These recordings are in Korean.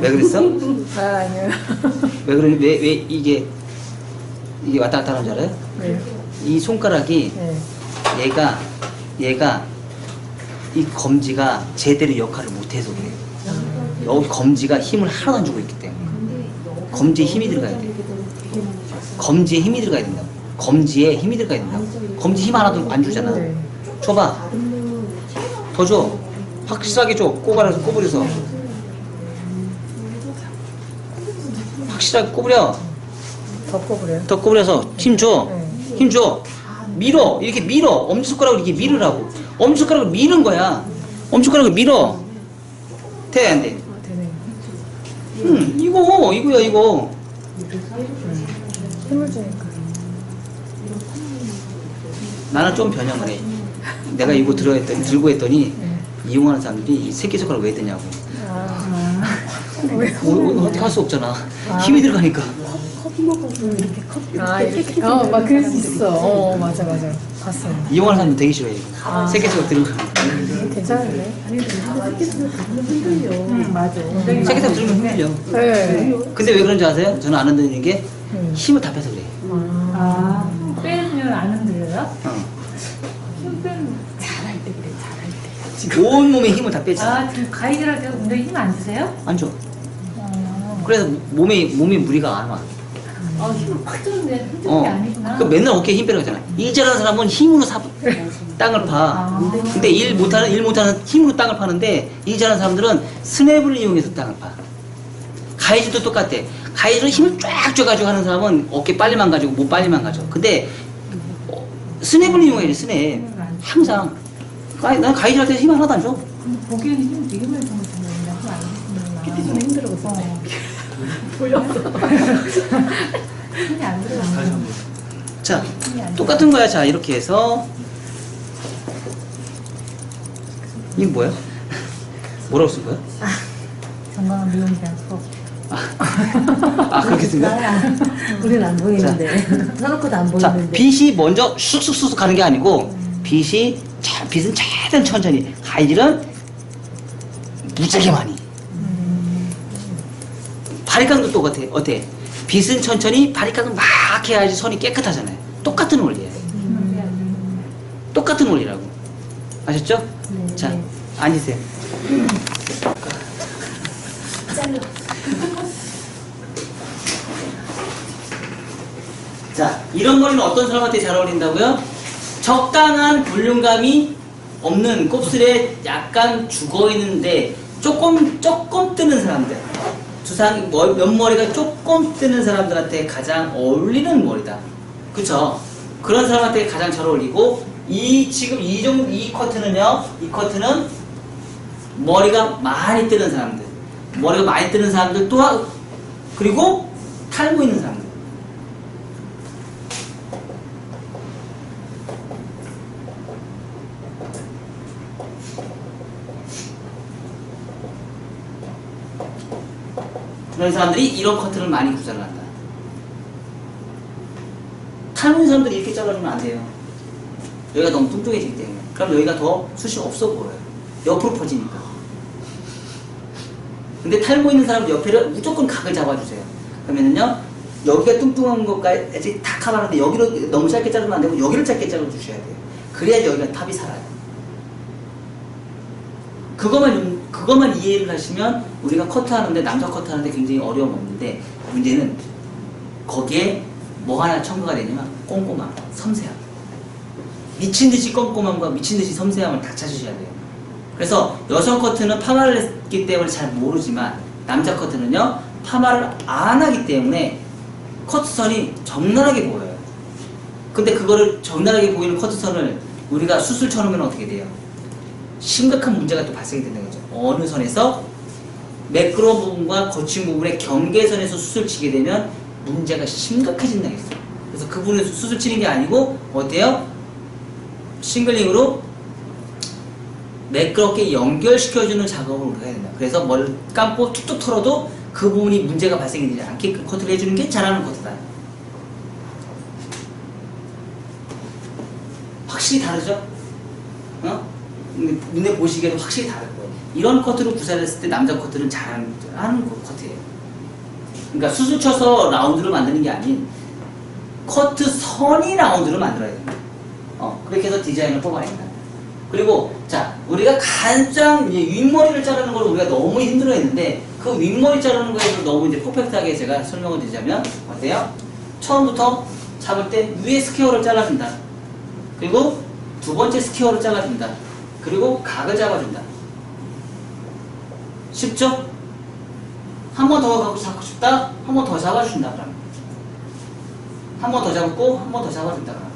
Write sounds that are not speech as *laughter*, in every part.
왜 그랬어? 아, 아니요. 왜 그러니 왜, 왜 이게 이게 왔다 갔다 하는 줄 알아요? 네. 이 손가락이 네. 얘가 얘가 이 검지가 제대로 역할을 못해서 그래요. 여기 검지가 힘을 하나도 안 주고 있기 때문에 검지에 힘이 들어가야 돼. 검지에 힘이 들어가야 된다. 검지에 힘이 들어가야 된다. 검지 힘 하나도 안 주잖아. 네. 줘봐. 더 줘. 확실하게 줘. 꼬부려서 꼬부려서. 확실하게 꼬부려. 덮고 그래요? 더 꼬부려서 힘 줘. 네. 힘 줘. 밀어. 이렇게 밀어. 엄지손가락으로 이렇게 밀으라고. 엄지손가락으로 미는 거야. 엄지손가락으로 밀어. 돼, 안 돼? 아, 되네요. 응, 이거, 이거야, 이거. 힘을 주니까. 나는 좀 변형을 해. 내가 이거 들어 했더니, 들고 했더니, 네. 이용하는 사람들이 이 새끼손가락 왜 드냐고. 아. 왜? 뭐, 어떻게 할 수 없잖아. 힘이 들어가니까. 아, 이렇게. 어, 막 그럴 수 있어. 어, 맞아, 맞아. 봤어요. 이용하는 사람들 되게 싫어해. 아. 새끼손가락 들고. 괜찮은데? 응, 맞아. 새끼손가락 들면 흔들려. 네. 근데 왜 그런지 아세요? 저는 안 흔드는 게 음. 힘을 다 빼서 온 몸에 힘을 다 빼지. 아, 지금 가이드를 할때 운동에 힘 안 주세요? 안 줘. 어, 그래서 몸에, 몸에 무리가 안 와. 어 힘을 확 주는데 흔드는 게 어. 아니구나. 그 맨날 어깨에 힘 빼라고 하잖아. 일 잘하는 사람은 힘으로 사, 땅을 파. 아. 근데 일 못하는, 일 못하는 힘으로 땅을 파는데, 일 잘하는 사람들은 스냅을 이용해서 땅을 파. 가이즈도 똑같아. 가이즈로 힘을 쫙 줘가지고 하는 사람은 어깨 빨리 망가지고 못 빨리 망가져. 근데, 어, 스냅을 이용해야 돼, 스냅. 항상. 가이, 난때힘 하나도 안 줘. 근데 보기에는 힘 되게 많이 주는 거예요. 힘안 PT 주는구나. 좀 힘들어서. 어. *laughs* 보였어. 힘이 안 들어갔어. 자, 안 똑같은 거야. 자, 이렇게 해서. 이거 뭐야? 뭐라고 쓴 거야? 건강한 미용장 수업. 아, 그렇게 쓴 거야? 우리는 안 보이는데 서놓고도 안 자, 보이는데 빛이 먼저 쑥쑥쑥 가는 게 아니고, 빛이, 자, 빛은 최대한 천천히. 가이질은 무지하게 많이. 바리깡도 똑같아. 어때? 빛은 천천히, 바리깡은 막 해야지 선이 깨끗하잖아요. 똑같은 원리예요. 똑같은 원리라고. 아셨죠? 네, 자, 네. 앉으세요. 자, 이런 머리는 어떤 사람한테 잘 어울린다고요? 적당한 볼륨감이 없는 곱슬에 약간 죽어 있는데 조금 조금 뜨는 사람들. 두상 머- 옆머리가 조금 뜨는 사람들한테 가장 어울리는 머리다. 그쵸? 그런 사람한테 가장 잘 어울리고 이 지금 이 정도 이 커트는요. 이 커트는 머리가 많이 뜨는 사람들. 머리가 많이 뜨는 사람들 또한 그리고 탈모 있는 사람들. 그런 사람들이 이런 커트를 많이 구사를 한다. 탈모 있는 사람들이 이렇게 잘라주면 안 돼요. 여기가 너무 뚱뚱해지기 때문에. 그럼 여기가 더 숱이 없어 보여요. 옆으로 퍼지니까. 근데 탈모 있는 사람 옆에를 무조건 각을 잡아주세요. 그러면은요, 여기가 뚱뚱한 것까지 다 커버하는데 여기로 너무 짧게 자르면 안 되고 여기를 짧게 잘라주셔야 돼요. 그래야 여기가 탑이 살아요. 그것만, 그것만 이해를 하시면 우리가 커트하는데, 남자 커트하는데 굉장히 어려움 없는데, 문제는 거기에 뭐 하나 첨가가 되냐면 꼼꼼함, 섬세함. 미친 듯이 꼼꼼함과 미친 듯이 섬세함을 다 찾으셔야 돼요. 그래서 여성 커트는 파마를 했기 때문에 잘 모르지만 남자 커트는요 파마를 안 하기 때문에 커트선이 적나라하게 보여요. 근데 그거를 적나라하게 보이는 커트선을 우리가 수술 쳐놓으면 어떻게 돼요? 심각한 문제가 또 발생이 되는 거죠. 어느 선에서 매끄러운 부분과 거친 부분의 경계선에서 수술 치게 되면 문제가 심각해진다 했어요. 그래서 그 부분에서 수술 치는 게 아니고 어때요? 싱글링으로 매끄럽게 연결시켜주는 작업을 우리가 해야 된다. 그래서 머리를 감고 툭툭 털어도 그 부분이 문제가 발생이 되지 않게끔 커트를 해주는 게 잘하는 커트다. 확실히 다르죠? 어? 눈에 보시기에도 확실히 다를 거예요. 이런 커트로 구사했을 때 남자 커트는 잘하는 커트예요. 그러니까 수술 쳐서 라운드를 만드는 게 아닌 커트 선이 라운드를 만들어야 됩니다. 어, 그렇게 해서 디자인을 뽑아낸다. 그리고 자 우리가 가장 윗머리를 자르는 걸 우리가 너무 힘들어했는데 그 윗머리 자르는 거에서 너무 이제 퍼펙트하게 제가 설명을 드리자면 어때요? 처음부터 잡을 때 위에 스퀘어를 잘라준다. 그리고 두 번째 스퀘어를 잘라준다. 그리고 각을 잡아준다. 쉽죠? 한 번 더 잡고 싶다? 한 번 더 잡아준다. 그럼. 한 번 더 잡고 한 번 더 잡아준다. 그럼.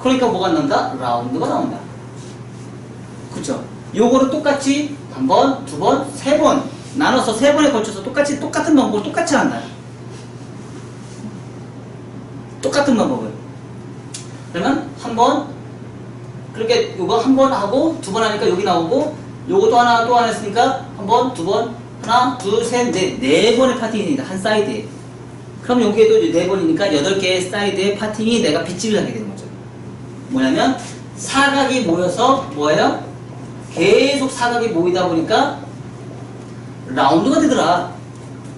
그러니까 뭐가 나온다? 라운드가 나온다. 그쵸? 요거를 똑같이 한 번, 두 번, 세 번 나눠서 세 번에 걸쳐서 똑같이 똑같은 방법을 똑같이 한다. 똑같은 방법을. 그러면 한 번, 그렇게 요거 한 번 하고 두 번 하니까 여기 나오고 요것도 하나 또 하나 했으니까 한 번, 두 번, 하나, 둘, 셋, 넷, 네 번의 파팅입니다. 한 사이드에. 그럼 여기에도 네 번이니까 여덟 개의 사이드의 파팅이 내가 빗집을 하게 되는 거죠. 뭐냐면 사각이 모여서 뭐예요? 계속 사각이 모이다 보니까 라운드가 되더라.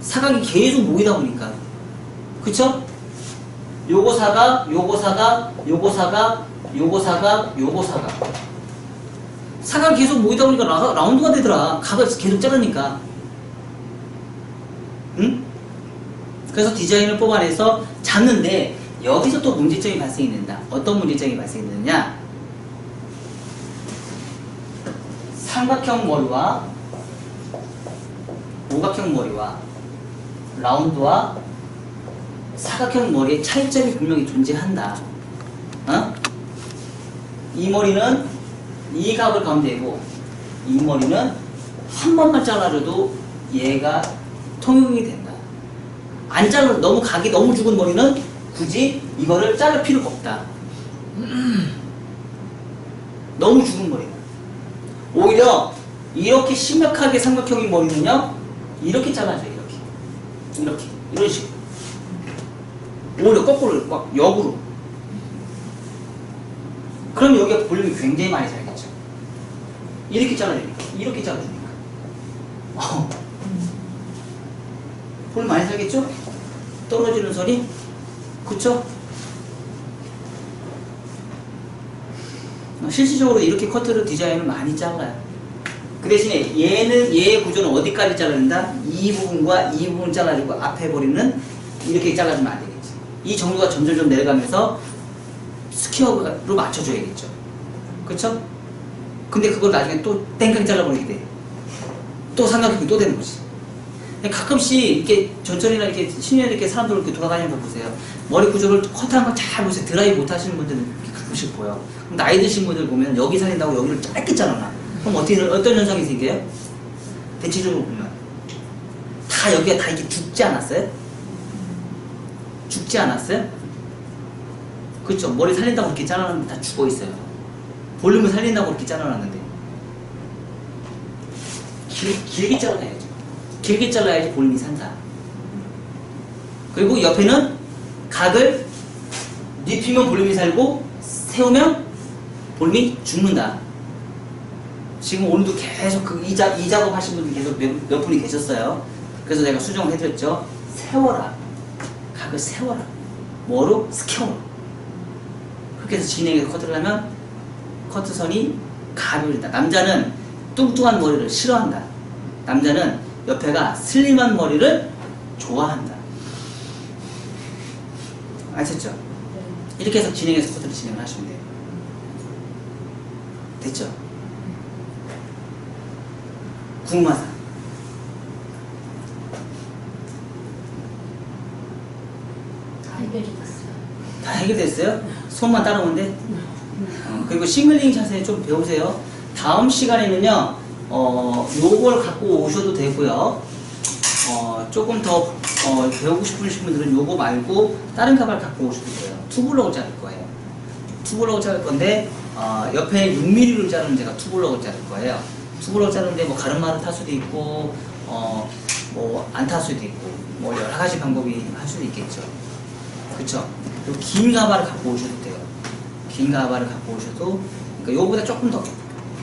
사각이 계속 모이다 보니까. 그쵸? 요거 사각, 요거 사각, 요거 사각, 요거 사각, 요거 사각. 사각이 계속 모이다 보니까 라, 라운드가 되더라. 각을 계속 자르니까. 응? 그래서 디자인을 뽑아내서 잡는데 여기서 또 문제점이 발생이 된다. 어떤 문제점이 발생되느냐? 삼각형 머리와 오각형 머리와 라운드와 사각형 머리의 차이점이 분명히 존재한다. 어? 이 머리는 이 각을 가운데고 이 머리는 한 번만 잘라줘도 얘가 통용이 된다. 안 잘라 너무 각이 너무 죽은 머리는 굳이 이거를 자를 필요가 없다. 너무 죽은 머리는 오히려 이렇게 심각하게 삼각형인 머리는요 이렇게 잘라줘요 이렇게 이렇게 이런 식으로 오히려 거꾸로 막 역으로 그럼 여기가 볼륨이 굉장히 많이 살겠죠 이렇게 잘라주니까 이렇게 잘라주니까 어. 볼륨 많이 살겠죠? 떨어지는 소리 그쵸? 어, 실질적으로 이렇게 커트를 디자인을 많이 잘라요. 그 대신에 얘는 얘의 구조는 어디까지 자른다? 이 부분과 이 부분 잘라주고 앞에 버리는 이렇게 잘라주면 안 되겠지. 이 정도가 점점 점 내려가면서 스퀘어로 맞춰줘야겠죠. 그쵸? 근데 그걸 나중에 또 땡깡 잘라버리게 돼. 또 삼각형이 또 되는 거지. 가끔씩 이렇게 전철이나 이렇게 시내에 이렇게 사람들 이렇게 돌아다니는 거 보세요. 머리 구조를 커트한 거 잘 보세요. 드라이 못 하시는 분들은 가끔씩 보여. 나이 드신 분들 보면 여기 살린다고 여기를 짧게 잘라놔. 그럼 어떻게, 어떤 현상이 생겨요? 대체적으로 보면. 다 여기가 다 이렇게 죽지 않았어요? 죽지 않았어요? 그렇죠. 머리 살린다고 이렇게 잘라놨는데 다 죽어 있어요. 볼륨을 살린다고 이렇게 잘라놨는데. 길, 길게 잘라야죠. 길게 잘라야지 볼륨이 산다. 그리고 옆에는 각을 눕히면 볼륨이 살고 세우면 볼륨이 죽는다. 지금 오늘도 계속 그이 작, 이 작업 하신 분들 계속 몇, 몇 분이 계셨어요. 그래서 제가 수정을 해드렸죠. 세워라. 각을 세워라. 뭐로? 스퀘어로. 그렇게 해서 진행해서 커트를 하면 커트선이 가벼워진다. 남자는 뚱뚱한 머리를 싫어한다. 남자는 옆에가 슬림한 머리를 좋아한다. 아셨죠? 이렇게 해서 진행해서 커트를 진행을 하시면 돼요. 됐죠? 궁금한 사람. 다 해결이 됐어요. 다 해결됐어요? 손만 따라오면 돼? 어, 그리고 싱글링 자세 좀 배우세요. 다음 시간에는요, 어, 요걸 갖고 오셔도 되고요. 어, 조금 더 어, 배우고 싶으신 분들은 요거 말고 다른 가발 갖고 오셔도 돼요. 투블럭을 자를 거예요. 투블럭을 자를 건데 어, 옆에 6mm를 자르는 제가 투블럭을 자를 거예요. 투블럭 자르는데 뭐 가르마를 탈 수도 있고 어, 뭐 안 탈 수도 있고 뭐 여러 가지 방법이 할 수도 있겠죠. 그리고 긴 가발을 갖고 오셔도 돼요. 긴 가발을 갖고 오셔도, 그러니까 요거보다 조금 더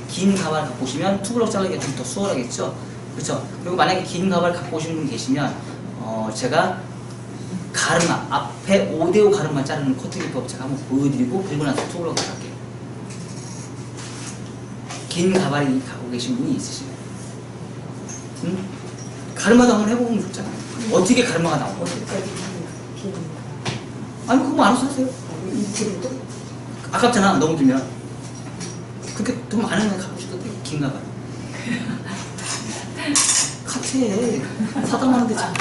긴 가발 갖고 오시면 투블럭 자르기가 좀 더 수월하겠죠. 그렇죠. 그리고 만약에 긴 가발 갖고 오시는 분 계시면 어, 제가 가르마 앞에 5대5 가르마 자르는 커트 기법 제가 한번 보여드리고 그리고 나서 투블럭 자를게요. 긴 가발이 갖고 계신 분이 있으시면 응? 가르마도 한번 해보면 좋잖아요. 어떻게 가르마가 나오는 거예요? 아니 그거 알아서 하세요. 이틀도 아깝잖아. 너무 길면. 그렇게 돈 많은 거 갖고 싶어도 긴가 봐 카트에 사다 놨는데 참